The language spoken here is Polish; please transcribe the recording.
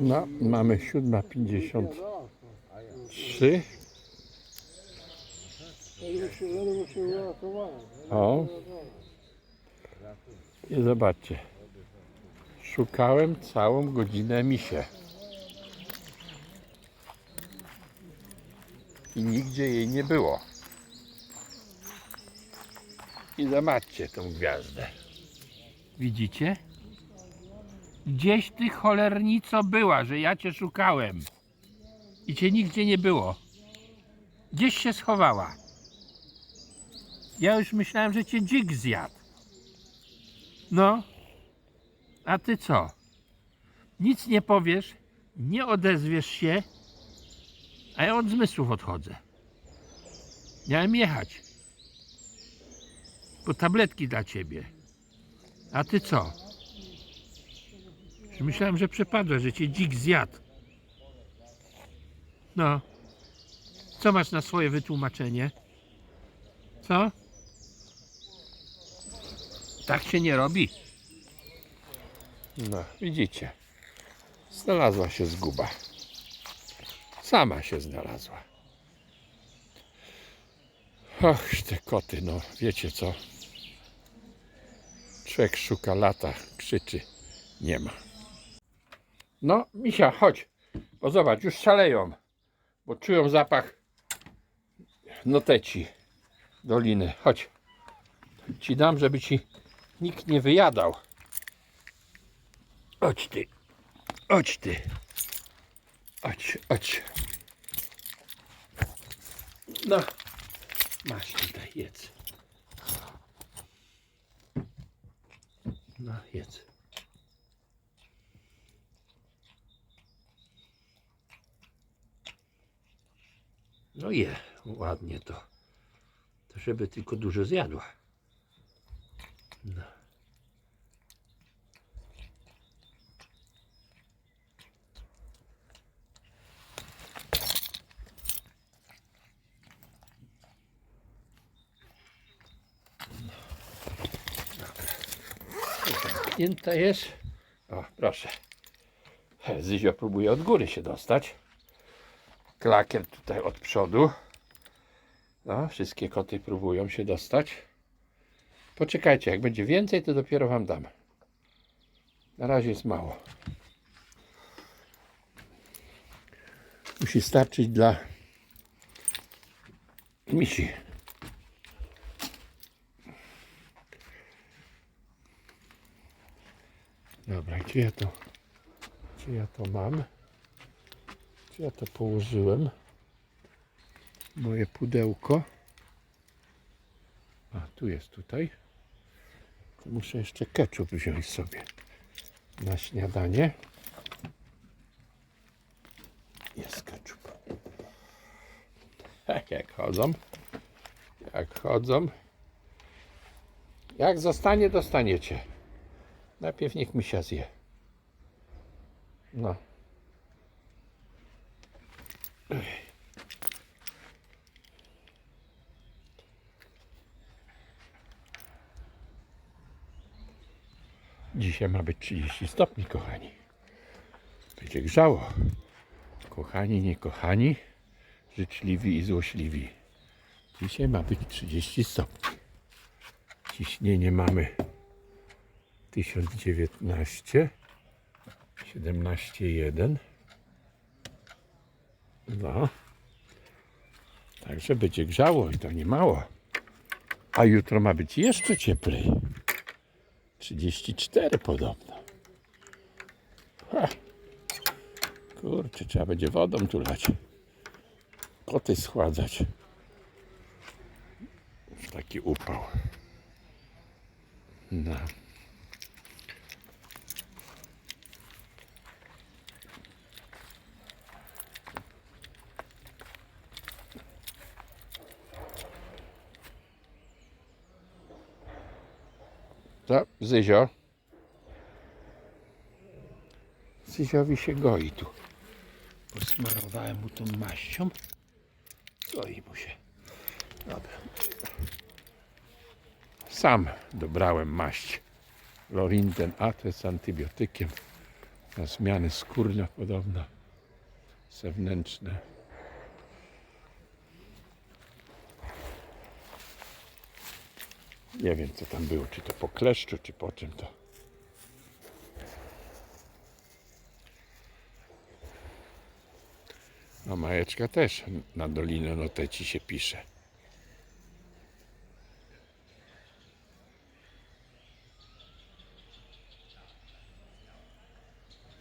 No, mamy 7.53. O. I zobaczcie. Szukałem całą godzinę misie. I nigdzie jej nie było. I zobaczcie tą gwiazdę. Widzicie? Gdzieś ty cholernico była, że ja cię szukałem. I cię nigdzie nie było. Gdzieś się schowała. Ja już myślałem, że cię dzik zjadł. No. A ty co? Nic nie powiesz, nie odezwiesz się, a ja od zmysłów odchodzę. Miałem jechać. Po tabletki dla ciebie. A ty co? Myślałem, że przepadłeś, że cię dzik zjadł. No. Co masz na swoje wytłumaczenie? Co? Tak się nie robi. No, widzicie. Znalazła się zguba. Sama się znalazła. Och, te koty, no wiecie co? Człowiek szuka lata, krzyczy. Nie ma. No, misia, chodź. Bo zobacz, już szaleją. Bo czują zapach noteci doliny. Chodź. Ci dam, żeby ci nikt nie wyjadał. Chodź ty. Chodź ty. Chodź, chodź. No. Masz tutaj, jedz. No, jedz. No je, ładnie to. To żeby tylko dużo zjadła. No. Zamknięta jest. O, proszę. Zyzio próbuje od góry się dostać. Klakier tutaj od przodu. No, wszystkie koty próbują się dostać. Poczekajcie, jak będzie więcej, to dopiero wam dam. Na razie jest mało. Musi starczyć dla misi. Dobra, gdzie ja to, gdzie ja to mam? Ja to położyłem? Moje pudełko. A, tu jest tutaj. Muszę jeszcze ketchup wziąć sobie na śniadanie. Jest ketchup. Tak jak chodzą. Jak chodzą. Jak zostanie, dostaniecie. Najpierw niech mi się zje. No. Dzisiaj ma być 30 stopni, kochani. Będzie grzało. Kochani, niekochani, życzliwi i złośliwi. Dzisiaj ma być 30 stopni. Ciśnienie mamy 1019 17,1 No. Także będzie grzało i to nie mało. A jutro ma być jeszcze cieplej. 34 podobno. Ha. Kurczę, trzeba będzie wodą tu lać. Koty schładzać. Taki upał. No. To Zyzio. Zyziowi się goi tu. Posmarowałem mu tą maścią. Goi mu się. Dobra. Sam dobrałem maść. Lorinten A to jest antybiotykiem. Na zmiany skórne podobno. Zewnętrzne. Nie wiem co tam było, czy to po kleszczu, czy po czym to. A Majeczka też na Dolinę Noteci się pisze.